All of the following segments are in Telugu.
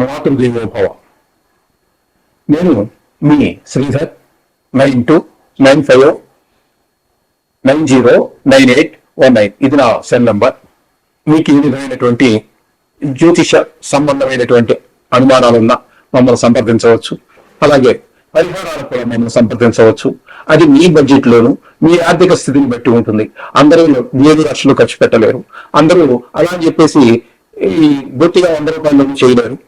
మాతృదేవోభవ నేను మీ Sridhar nine two nine five nine zero nine eight one nine. ఇది నా సెల్ నంబర్. మీకు ఈ విధమైనటువంటి జ్యోతిష సంబంధమైనటువంటి అనుమానాలున్నా మమ్మల్ని సంప్రదించవచ్చు. అలాగే పరిహారాలు కూడా మమ్మల్ని సంప్రదించవచ్చు. అది మీ బడ్జెట్ లోను మీ ఆర్థిక స్థితిని బట్టి ఉంటుంది. అందరూ ఏడు లక్షలు ఖర్చు పెట్టలేరు. అందరూ అలా అని చెప్పేసి ఈ బొత్తిగా వంద రూపాయలు చేయలేరు.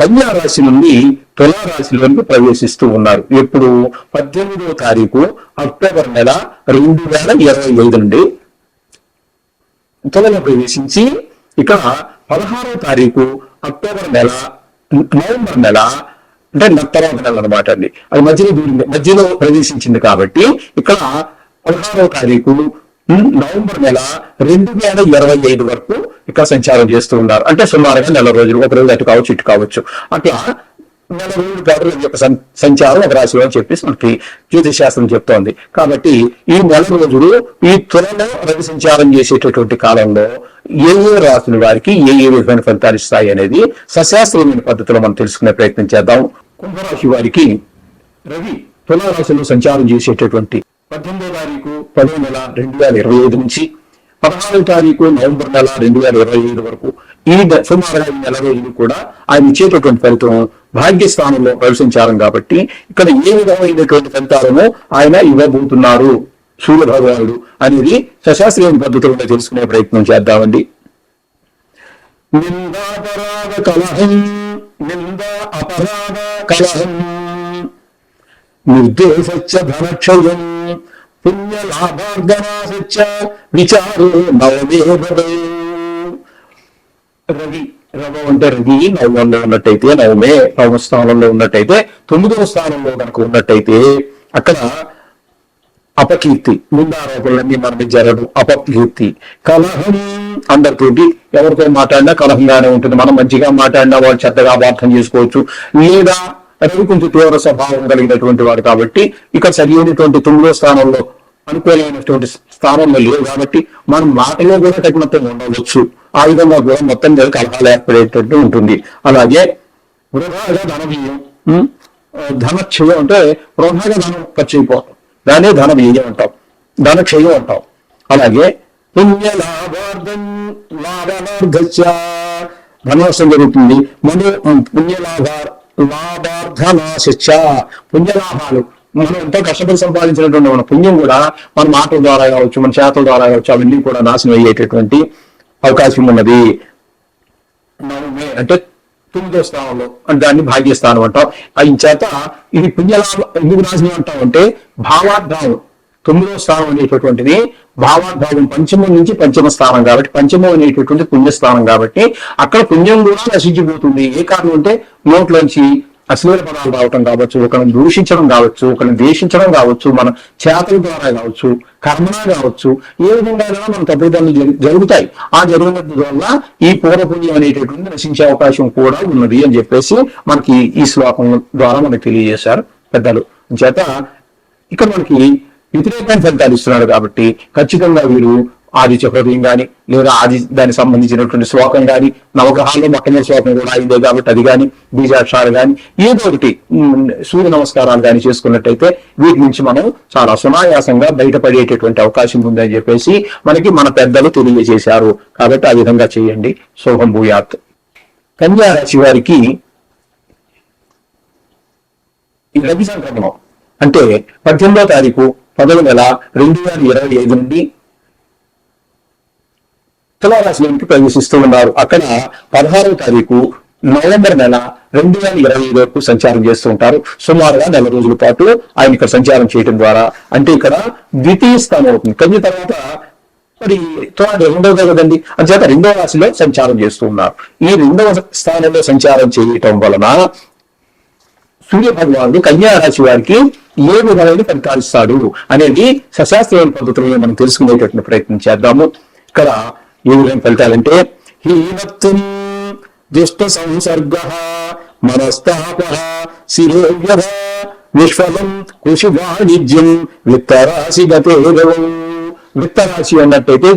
కన్యా రాశి నుండి తులా వరకు ప్రవేశిస్తూ ఉన్నారు. ఎప్పుడు పద్దెనిమిదవ తారీఖు అక్టోబర్ నెల రెండు వేల ఇరవై ఐదు నుండి తులలో ప్రవేశించి ఇక్కడ పదహారవ తారీఖు అక్టోబర్ నెల నవంబర్ నెల అంటే తర్వాత నెల అనమాట అండి. అది మధ్యలో దూరింది మధ్యలో ప్రవేశించింది కాబట్టి ఇక్కడ పదహారవ తారీఖు నవంబర్ నెల రెండు వేల ఇరవై ఐదు వరకు ఇక్కడ సంచారం చేస్తూ ఉన్నారు. అంటే సుమారుగా నెల రోజులు ఒక రోజు అటు కావచ్చు ఇటు కావచ్చు. అట్లా నెల రోజులు పాటు యొక్క సంచారం ఒక రాశిలో అని చెప్పేసి మనకి జ్యోతిష్ శాస్త్రం చెప్తోంది. కాబట్టి ఈ నెల రోజులు ఈ త్వరలో రవి సంచారం చేసేటటువంటి కాలంలో ఏ ఏ రాశుల వారికి ఏ ఏ విధమైన ఫలితాలు ఇస్తాయి అనేది సశాస్త్రీయమైన పద్ధతిలో మనం తెలుసుకునే ప్రయత్నం చేద్దాం. కుంభరాశి వారికి రవి తులారాశిలో సంచారం చేసేటటువంటి పద్దెనిమిదో తారీఖు పదో నెల రెండు వేల ఇరవై ఐదు నుంచి పదహారవ తారీఖు నవంబర్ నెల రెండు వేల ఇరవై ఐదు వరకు ఈ ద- సుమారుగా ఈ నెల రోజులు కూడా ఆయన ఇచ్చేటటువంటి ఫలితం భాగ్యస్థానంలో ప్రవేశించారు కాబట్టి ఇక్కడ ఏ విధమైనటువంటి ఫలితాలను ఆయన ఇవ్వబోతున్నారు సూర్య భగవానుడు అనేది సశాస్త్రీయ పద్ధతిలో తెలుసుకునే ప్రయత్నం చేద్దామండి. నిందాపరాధ కలహం నిందా అపరాధ కలహం నిర్దేశచ్చ ధనక్షయం పుణ్యలాభార్జనాశచ్చ విచారో నవమే రవి రవ అంటే రవి నవంలో ఉన్నట్టయితే నవమే నవమ స్థానంలో ఉన్నట్టయితే తొమ్మిదవ స్థానంలో కనుక ఉన్నట్టయితే అక్కడ అపకీర్తి ముందారోపణలన్నీ మన జరగడం అపకీర్తి. కలహం అందరితోటి ఎవరితో మాట్లాడినా కలహంగానే ఉంటుంది. మనం మంచిగా మాట్లాడినా వాళ్ళు చెత్తగా అపార్థం చేసుకోవచ్చు. లేదా రవి కొంచెం తీవ్ర స్వభావం కలిగినటువంటి వాడు కాబట్టి ఇక్కడ సరి తొమ్మిదో స్థానంలో అనుకూలమైనటువంటి స్థానంలో లేవు కాబట్టి మనం మాటలో కూడా కఠినత్వం ఉండవచ్చు. ఆ విధంగా కూడా మొత్తం మీద కలహాలు ఏర్పడేటట్టు ఉంటుంది. అలాగే వృధాగా ధనవీయం ధనక్షయం అంటే వృధాగా ధనం ఖర్చు అయిపోవటం. దానే ధన వ్యయం అంటాం. ధనక్షయం అంటాం. అలాగే పుణ్య లాభార్థం లాభార్థ ధనవసం జరుగుతుంది. మన పుణ్య లాభ లాభార్థనాశిచ్చ పుణ్య లాభాలు మనం ఎంతో కష్టపడి సంపాదించినటువంటి మన పుణ్యం కూడా మన మాటల ద్వారా కావచ్చు మన చేతల ద్వారా కావచ్చు అవన్నీ కూడా నాశనం అయ్యేటటువంటి అవకాశం ఉన్నది. నవమే అంటే తొమ్మిదో స్థానంలో అంటే దాన్ని భాగ్యస్థానం అంటాం. అయిన చేత ఇది పుణ్యలాభం ఎందుకు నాశనం అంటాం అంటే భావార్థాలు. తొమ్మిదవ స్థానం అనేటటువంటిది భావాద్భావం పంచమం నుంచి పంచమ స్థానం కాబట్టి పంచమం అనేటటువంటి పుణ్యస్థానం కాబట్టి అక్కడ పుణ్యం కూడా నశించిపోతుంది. ఏ కారణం అంటే నోట్లోంచి అశ్లీల పదాలు రావటం కావచ్చు ఒకరిని దూషించడం కావచ్చు ఒకరిని ద్వేషించడం కావచ్చు మన చేతల ద్వారా కావచ్చు కర్మనా కావచ్చు ఏ విధంగా మన తప్పిదాలు జరుగుతాయి. ఆ జరుగుతున్న వల్ల ఈ పూర్వపుణ్యం అనేటటువంటి నశించే అవకాశం కూడా ఉన్నది అని చెప్పేసి మనకి ఈ శ్లోకం ద్వారా మనకి తెలియజేశారు పెద్దలు. చేత ఇక్కడ మనకి వ్యతిరేకమైన ఫలితాలు ఇస్తున్నాడు కాబట్టి ఖచ్చితంగా వీరు ఆదిత్య హృదయం కానీ లేదా ఆది దానికి సంబంధించినటువంటి శ్లోకం కానీ నవగ్రహాల్లో మొట్టమొదటి శ్లోకం కూడా అయిందే కాబట్టి అది కానీ బీజాక్షరాలు కానీ ఏదో ఒకటి సూర్య నమస్కారాలు కానీ చేసుకున్నట్టయితే వీటి నుంచి మనం చాలా సునాయాసంగా బయటపడేటటువంటి అవకాశం ఉందని చెప్పేసి మనకి మన పెద్దలు తెలియజేశారు. కాబట్టి ఆ విధంగా చేయండి. శోభం భూయాత్. కన్యా రాశి వారికి ఈ రవి సంక్రమణం అంటే పద్దెనిమిదో తారీఖు పదవ నెల రెండు వేల ఇరవై ఐదు నుండి తులారాశిలోనికి ప్రవేశిస్తూ ఉన్నారు. అక్కడ పదహారవ తారీఖు నవంబర్ నెల రెండు వేల ఇరవై ఐదు వరకు సంచారం చేస్తూ ఉంటారు. సుమారుగా నెల రోజుల పాటు ఆయన ఇక్కడ సంచారం చేయడం ద్వారా. అంటే ఇక్కడ ద్వితీయ స్థానం అవుతుంది. కన్య తర్వాత మరి తులాది రెండవ కదండి. అంచేత రెండవ రాశిలో సంచారం చేస్తూ ఉన్నారు. ఈ రెండవ స్థానంలో సంచారం చేయటం వలన సూర్య భగవానుడు కన్యా రాశి వారికి ఏ విధమైన ఫలితాలు అనేది సశాస్త్రమైన పద్ధతులను మనం తెలుసుకునేటటువంటి ప్రయత్నం చేద్దాము. ఇక్కడ ఏ విధమైన ఫలితాలంటే హీనత్వం దుష్ట సంసర్గ మనస్తాప శిరోవ్యధ నిష్ఫలం కృషి వాణిజ్యం విత్తరాశి గతేరవం విత్తరాశి అన్నట్టయితే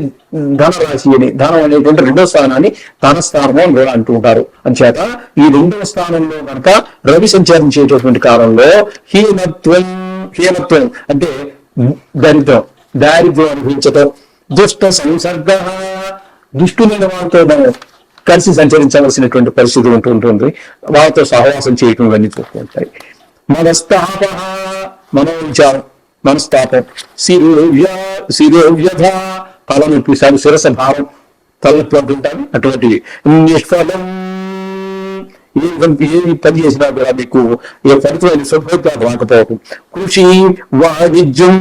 ధనరాశి అని ధనం అనేటువంటి రెండో స్థానాన్ని ధనస్థానము అని కూడా అంటూ ఉంటారు. అంచేత ఈ రెండవ స్థానంలో కనుక రవి సంచరించేటటువంటి కాలంలో హీనత్వం హీనత్వం అంటే దరిద్రం దారిద్ర్యం అనుభవించటం దుష్ట సంసర్గ దుష్టులైన వాళ్ళతో కలిసి సంచరించవలసినటువంటి పరిస్థితి ఉంటూ ఉంటుంది. వాళ్ళతో సహవాసం చేయటం ఇవన్నీ ఉంటాయి. మనస్తాప మనోవిచారం మనస్తాపం శిరోవ్య శిరోవ్యధ ఫలం సరి శిరస భావం తలనొప్పి అంటుంటాను అటువంటివి నిష్ఫలం ఏ ఏ పని చేసినా కూడా మీకు ఏ ఫలితమైన శుభోత్పాదం రాకపోవటం. కృషి వాణిజ్యం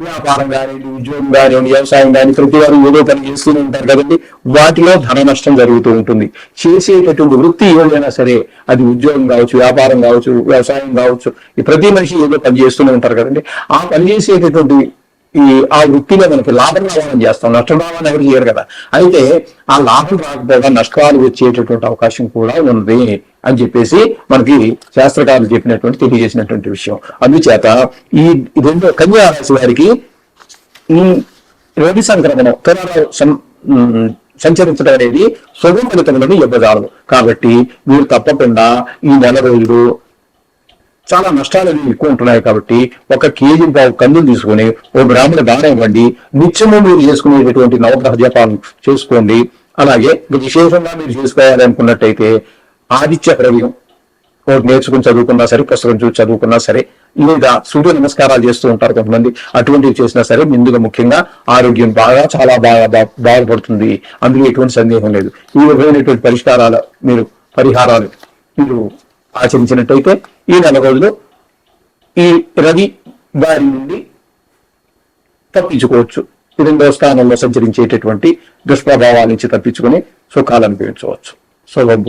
వ్యాపారం కానివ్వండి ఉద్యోగం కానివ్వండి వ్యవసాయం కానీ ప్రతి వారు ఏదో పని చేస్తూనే ఉంటారు కదండి. వాటిలో ధన నష్టం జరుగుతూ ఉంటుంది. చేసేటటువంటి వృత్తి ఏదైనా సరే అది ఉద్యోగం కావచ్చు వ్యాపారం కావచ్చు వ్యవసాయం కావచ్చు ఈ ప్రతి మనిషి ఏదో పని చేస్తూనే ఉంటారు కదండి. ఆ పని చేసేటటువంటి ఈ ఆ వృత్తిలో మనకి లాభం రావాలని చేస్తాం నష్టం రావాలని ఎవరు చేయరు కదా. అయితే ఆ లాభం రాకపోగా నష్టాలు వచ్చేటటువంటి అవకాశం కూడా ఉంది అని చెప్పేసి మనకి శాస్త్రకారులు చెప్పినటువంటి తెలియజేసినటువంటి విషయం. అందుచేత ఈ రెండు కన్యా రాశి వారికి ఈ రవి సంక్రమణం త్వరలో సం- సంచరించడం అనేది సుగమ ఫలితములను ఇవ్వజాలదు కాబట్టి మీరు తప్పకుండా ఈ నెల రోజులు చాలా నష్టాలు అనేవి ఎక్కువ ఉంటున్నాయి కాబట్టి ఒక కేజీ పావు కందులు తీసుకొని ఓ బ్రాహ్మణ దానం ఇవ్వండి. నిత్యము మీరు చేసుకునేటటువంటి నవగ్రహ జపాలను చేసుకోండి. అలాగే విశేషంగా మీరు చేసుకోవాలి అనుకున్నట్టయితే ఆదిత్య హృదయం ఒకటి నేర్చుకుని చదువుకున్నా సరే పుస్తకం చూసి చదువుకున్నా సరే లేదా సూర్య నమస్కారాలు చేస్తూ ఉంటారు కొంతమంది. అటువంటివి చేసినా సరే ముందుగా ముఖ్యంగా ఆరోగ్యం బాగా చాలా బాగా బాగుపడుతుంది. అందులో ఎటువంటి సందేహం లేదు. ఈ విధమైనటువంటి పరిష్కారాలు మీరు పరిహారాలు మీరు ఆచరించినట్టయితే ఈ నెల రోజులు ఈ రవి దారి నుండి తప్పించుకోవచ్చు. రెండో స్థానంలో సంచరించేటటువంటి దుష్ప్రభావాల నుంచి తప్పించుకుని సుఖాలు అనుభవించవచ్చు. శుభం